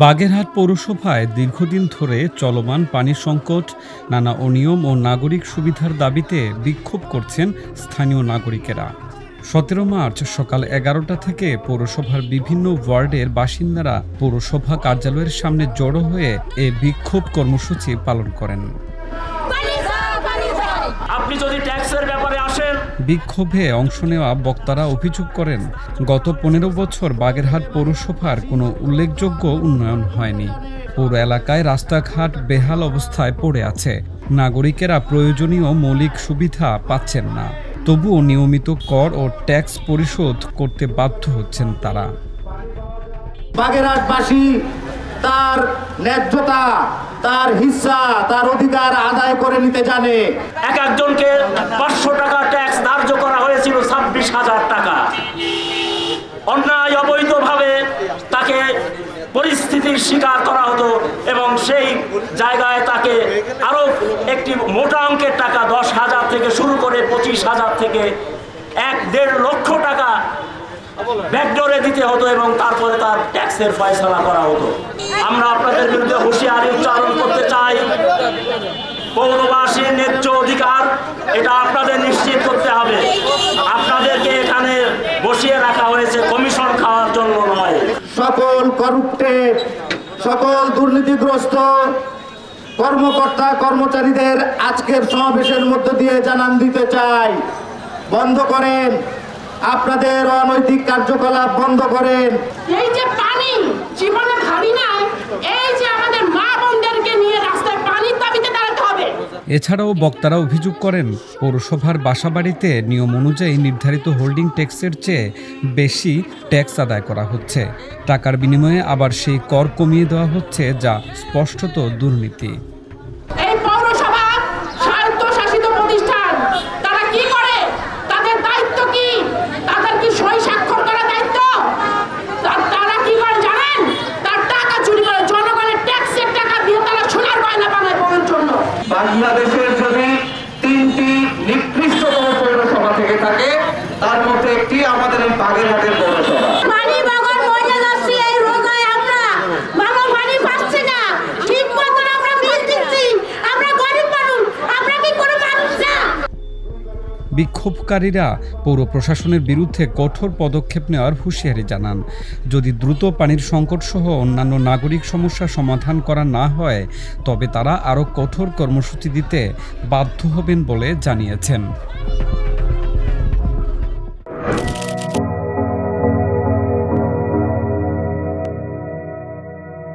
বাগেরহাট পৌরসভায় দীর্ঘদিন ধরে চলমান পানির সংকট নানা অনিয়ম ও নাগরিক সুবিধার দাবিতে বিক্ষোভ করছেন স্থানীয় নাগরিকেরা। সতেরো মার্চ সকাল এগারোটা থেকে পৌরসভার বিভিন্ন ওয়ার্ডের বাসিন্দারা পৌরসভা কার্যালয়ের সামনে জড়ো হয়ে এ বিক্ষোভ কর্মসূচি পালন করেন। আপনি যদি ট্যাক্সের বিক্ষোভে অংশ নেওয়া বক্তারা অভিযোগ করেন গত পনেরো বছর বাগেরহাট পৌরসভার কোনো উল্লেখযোগ্য উন্নয়ন হয়নি। পৌর এলাকায় রাস্তাঘাট বেহাল অবস্থায় পড়ে আছে। নাগরিকেরা প্রয়োজনীয় মৌলিক সুবিধা পাচ্ছেন না। তবুও নিয়মিত কর ও ট্যাক্স পরিশোধ করতে বাধ্য হচ্ছেন তারা। বাগেরহাটবাসী তার ন্যায্যতা তার হিস্সা তার অধিকার আদায় করে নিতে জানে। এক একজনকে পাঁচশো টাকা ট্যাক্স ধার্য করা হয়েছিল ছাব্বিশ হাজার টাকা। অন্যায় অবৈধভাবে তাকে পরিস্থিতির শিকার করা হতো এবং সেই জায়গায় তাকে আরও একটি মোটা অঙ্কের টাকা দশ হাজার থেকে শুরু করে পঁচিশ হাজার থেকে এক দেড় লক্ষ টাকা ব্যাকডোরে দিতে হতো এবং তারপরে তার ট্যাক্সের ফয়সলা করা হতো। আমরা আপনাদের বিরুদ্ধে হুঁশিয়ারি উচ্চারণ করতে চাই। পৌরবাসীর ন্যায্য অধিকার, এটা আপনাদের নিশ্চিত করতে হবে। সকল করুপ্টের সকল দুর্নীতিগ্রস্ত কর্মকর্তা কর্মচারীদের আজকের সমাবেশের মধ্য দিয়ে জানান দিতে চাই। বন্ধ করেন। আপনাদের অনৈতিক কার্যকলাপ বন্ধ করেন। এই যে পানি, জীবনে ভাবি না এই যে আমাদের মা বোনদেরকে নিয়ে রাস্তায় পানির দাবিতে দাঁড়াতে হবে এছাড়াও বক্তারা অভিযোগ করেন, পৌরসভার বাসাবাড়িতে নিয়ম অনুযায়ী নির্ধারিত হোল্ডিং ট্যাক্সের চেয়ে বেশি ট্যাক্স আদায় করা হচ্ছে। টাকার বিনিময়ে আবার সেই কর কমিয়ে দেওয়া হচ্ছে, যা স্পষ্টত দুর্নীতি এই পৌরসভা স্বায়ত্তশাসিত প্রতিষ্ঠান তারা কি করে তাদের দায়িত্ব কি তাদের কি সই স্বাক্ষর করার দায়িত্ব তা- তারা কি করে জানেন তার টাকা চুরি করে জনগণের ট্যাক্সের টাকা দিয়ে তারা সোনার গয়না বানায় পড়ার জন্য বাংলাদেশের যদি তিনটি নিকৃষ্টতম পৌরসভা থেকে থাকে তার মধ্যে একটি আমাদের এই বাগেরহাটের পৌরসভা পানি বাগান মরে যাচ্ছি এই রোগায় আমরা বাবা পানি পাচ্ছি না ঠিক মতন আমরা বিল দিচ্ছি আমরা গরিব মানুষ আমরা কি কোনো মানুষ না? বিক্ষোভকারীরা পৌর প্রশাসনের বিরুদ্ধে কঠোর পদক্ষেপ নেওয়ার হুঁশিয়ারি জানান। যদি দ্রুত পানির সংকট সহ অন্যান্য নাগরিক সমস্যা সমাধান করা না হয় তবে তারা আরও কঠোর কর্মসূচি দিতে বাধ্য হবেন বলে জানিয়েছেন।